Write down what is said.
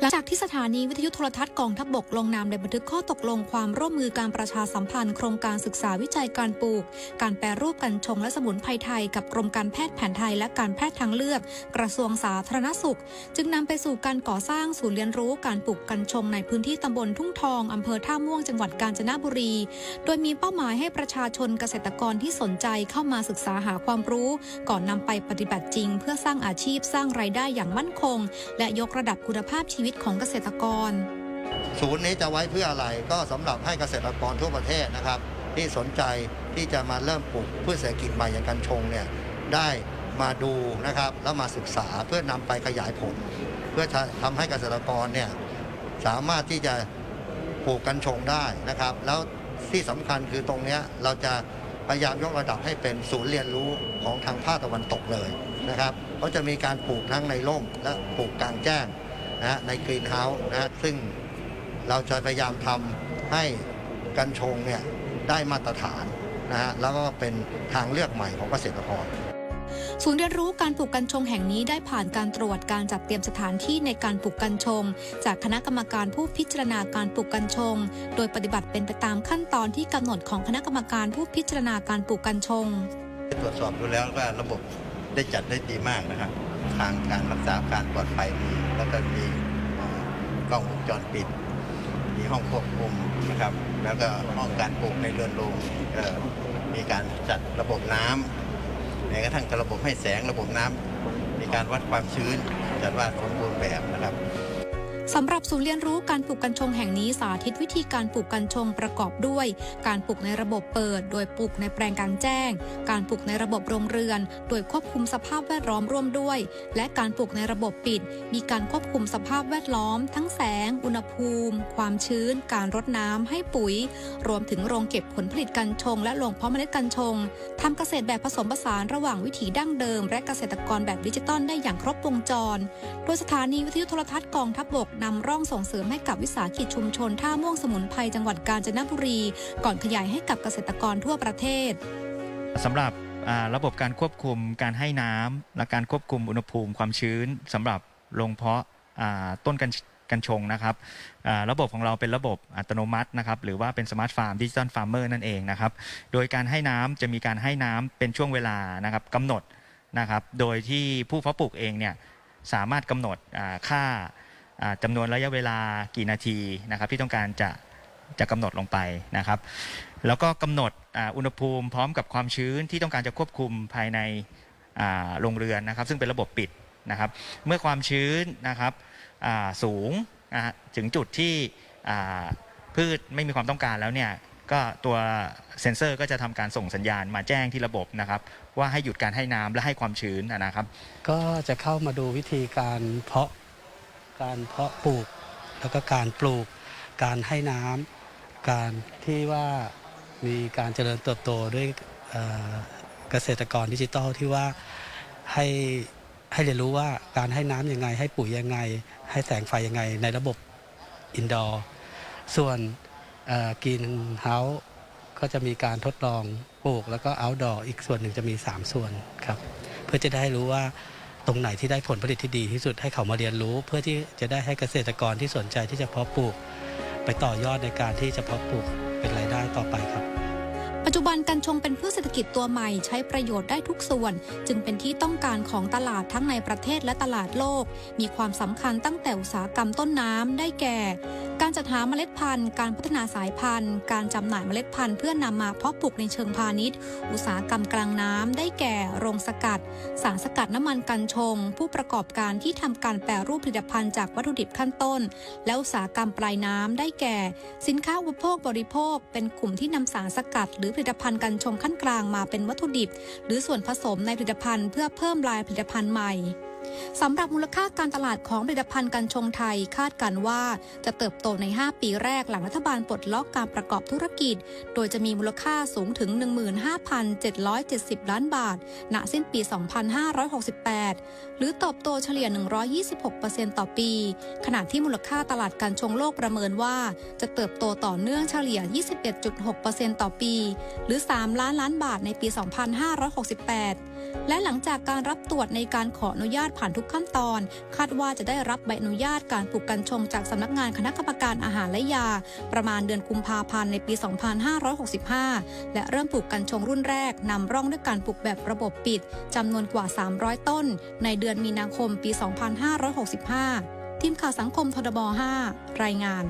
หลังจากที่สถานีวิทยุโทรทัศน์กองทัพบกลงนามในบันทึกข้อตกลงความร่วมมือการประชาสัมพันธ์โครงการศึกษาวิจัยการปลูก การแปรรูปกัญชงและสมุนไพรไทย กับกรมการแพทย์แผนไทยและการแพทย์ทางเลือก กระทรวงสาธารณสุข จึงนำไปสู่การก่อสร้างศูนย์เรียนรู้การปลูกกัญชงในพื้นที่ตำบลทุ่งทองอำเภอท่าม่วงจังหวัดกาญจนบุรี โดยมีเป้าหมายให้ประชาชนเกษตรกรที่สนใจเข้ามาศึกษาหาความรู้ ก่อนนำไปปฏิบัติจริง เพื่อสร้างอาชีพสร้างรายได้อย่างมั่นคง และยกระดับคุณภาพชีวิตของเกษตรกร ศูนย์นี้จะไว้เพื่ออะไรก็สำหรับให้เกษตรกรทั่วประเทศนะครับ ที่สนใจที่จะมาเริ่มปลูกพืชเศรษฐกิจใหม่อย่างกัญชงเนี่ยได้มาดูนะครับแล้วมาศึกษาเพื่อนำไปขยายผล เพื่อทำให้เกษตรกรเนี่ยสามารถที่จะปลูกกัญชงได้นะครับ แล้วที่สำคัญคือตรงนี้เราจะพยายามยกระดับให้เป็นศูนย์เรียนรู้ของทางภาคตะวันตกเลยนะครับเขาจะมีการปลูกทั้งในร่มและปลูกกลางแจ้ง นะฮะในกรีนเฮาส์นะฮะซึ่งเราจะพยายามทำให้กัญชงเนี่ยได้มาตรฐานนะฮะแล้วก็เป็นทางเลือกใหม่ของเกษตรกรศูนย์เรียนรู้การปลูกกัญชงแห่งนี้ได้ผ่านการตรวจการจัดเตรียมสถานที่ในการปลูกกัญชง จากคณะกรรมการผู้พิจารณาการปลูกกัญชง โดยปฏิบัติเป็นไปตามขั้นตอนที่กำหนดของคณะกรรมการผู้พิจารณาการปลูกกัญชงตรวจสอบดูแล้วว่าระบบได้จัดได้ดีมากนะครับ ทางการรักษาการปลอดภัยดีแล้วก็มีกล้องวงจรปิด มีห้องควบคุมนะครับ แล้วก็ห้องการปลูกในเรือนโรงมีการจัดระบบน้ำแม้กระทั่งระบบให้แสงระบบน้ำมีการวัดความชื้นจัดว่าสมบูรณ์แบบนะครับ สำหรับศูนย์เรียนรู้การปลูกกัญชงแห่งนี้สาธิตวิธีการปลูกกัญชงประกอบด้วย การปลูกในระบบเปิด โดยปลูกในแปลงกลางแจ้ง การปลูกในระบบโรงเรือน โดยควบคุมสภาพแวดล้อมร่วมด้วย และการปลูกในระบบปิด มีการควบคุมสภาพแวดล้อม ทั้งแสง อุณหภูมิ ความชื้น การรดน้ำให้ปุ๋ย รวมถึงโรงเก็บผลผลิตกัญชง และโรงเพาะเมล็ดกัญชงทำเกษตรแบบผสมผสานระหว่างวิถีดั้งเดิม และเกษตรกรแบบดิจิตอลได้อย่างครบวงจร โดยสถานีวิทยุโทรทัศน์กองทัพบกนำร่องส่งเสริมให้กับวิสาหกิจชุมชนท่าม่วงสมุนไพรจังหวัดกาญจนบุรี ก่อนขยายให้กับเกษตรกรทั่วประเทศสำหรับระบบการควบคุมการให้น้ำและการควบคุมอุณหภูมิความชื้นสำหรับโรงเพาะาต้นกัญกัญชงนะครับระบบของเราเป็นระบบอัตโนมัตินะครับหรือว่าเป็นสมาร์ทฟาร์มดิจิตอลฟาร์มเมอร์นั่นเองนะครับโดยการให้น้ำจะมีการให้น้ำเป็นช่วงเวลานะครับกำหนดนะครับโดยที่ผู้เพาะปลูกเองเนี่ยสามารถกำหนดค่า จำนวนระยะเวลากี่นาทีนะครับที่ต้องการจะจะกำหนดลงไปนะครับ แล้วก็กำหนดอุณหภูมิพร้อมกับความชื้นที่ต้องการจะควบคุมภายในโรงเรือนนะครับ ซึ่งเป็นระบบปิดนะครับ เมื่อความชื้นนะครับสูงถึงจุดที่พืชไม่มีความต้องการแล้วเนี่ยก็ตัวเซ็นเซอร์ก็จะทำการส่งสัญญาณมาแจ้งที่ระบบนะครับ ว่าให้หยุดการให้น้ำและให้ความชื้นนะครับ ก็จะเข้ามาดูวิธีการเพาะ การเพาะปลูก แล้วก็การปลูก การให้น้ำการที่ว่ามีการเจริญเติบโตด้วยเกษตรกรดิจิทัลที่ว่าให้ให้เรียนรู้ว่าการให้น้ำยังไง ให้ปุ๋ยยังไง ให้แสงไฟยังไง ในระบบอินดอร์ส่วนกินเฮาส์ก็จะมีการทดลองปลูกแล้วก็เอาท์ดอร์อีกส่วนหนึ่งจะมี 3 ส่วนครับ เพื่อจะได้รู้ว่า ตรงไหนที่ได้ผลผลิตที่ดีที่สุดให้เขามาเรียนรู้ เพื่อที่จะได้ให้เกษตรกรที่สนใจที่จะเพาะปลูก ไปต่อยอดในการที่จะเพาะปลูกเป็นรายได้ต่อไปครับปัจจุบันกัญชงเป็นพืชเศรษฐกิจตัวใหม่ใช้ประโยชน์ได้ทุกส่วน จึงเป็นที่ต้องการของตลาดทั้งในประเทศและตลาดโลก มีความสำคัญตั้งแต่อุตสาหกรรมต้นน้ำได้แก่ การจัดหาเมล็ดพันธุ์ การพัฒนาสายพันธุ์ การจำหน่ายเมล็ดพันธุ์เพื่อนำมาเพาะปลูกในเชิงพาณิชย์ อุตสาหกรรมกลางน้ำได้แก่โรงสกัด สารสกัดน้ำมันกัญชง ผู้ประกอบการที่ทำการแปรรูปผลิตภัณฑ์จากวัตถุดิบขั้นต้น และอุตสาหกรรมปลายน้ำได้แก่ สินค้าอุปโภคบริโภค เป็นกลุ่มที่นำสารสกัด หรือผลิตภัณฑ์กัญชงขั้นกลางมาเป็นวัตถุดิบ หรือส่วนผสมในผลิตภัณฑ์ เพื่อเพิ่มลายผลิตภัณฑ์ใหม่ สำหรับมูลค่าการตลาดของผลิตภัณฑ์กัญชงไทยคาดกันว่า จะเติบโตใน 5 ปีแรกหลังรัฐบาลปลดล็อกการประกอบธุรกิจ โดยจะมีมูลค่าสูงถึง 15,770 ล้านบาท ณ สิ้นปี 2568 หรือเติบโตเฉลี่ย 126%ต่อปี ขณะที่มูลค่าตลาดกัญชงโลกประเมินว่า จะเติบโตต่อเนื่องเฉลี่ย 21.6%ต่อปี หรือ 3 ล้านล้านบาทในปี 2568 และหลังจากการรับตรวจในการขออนุญาตผ่านทุกขั้นตอน คาดว่าจะได้รับใบอนุญาตการปลูกกัญชงจากสำนักงานคณะกรรมการอาหารและยา ประมาณเดือนกุมภาพันธ์ในปี 2565 และเริ่มปลูกกัญชงรุ่นแรกนำร่องด้วยการปลูกแบบระบบปิดจำนวนกว่า 300 ต้น ในเดือนมีนาคมปี 2565 ทีมข่าวสังคมทดบ5รายงาน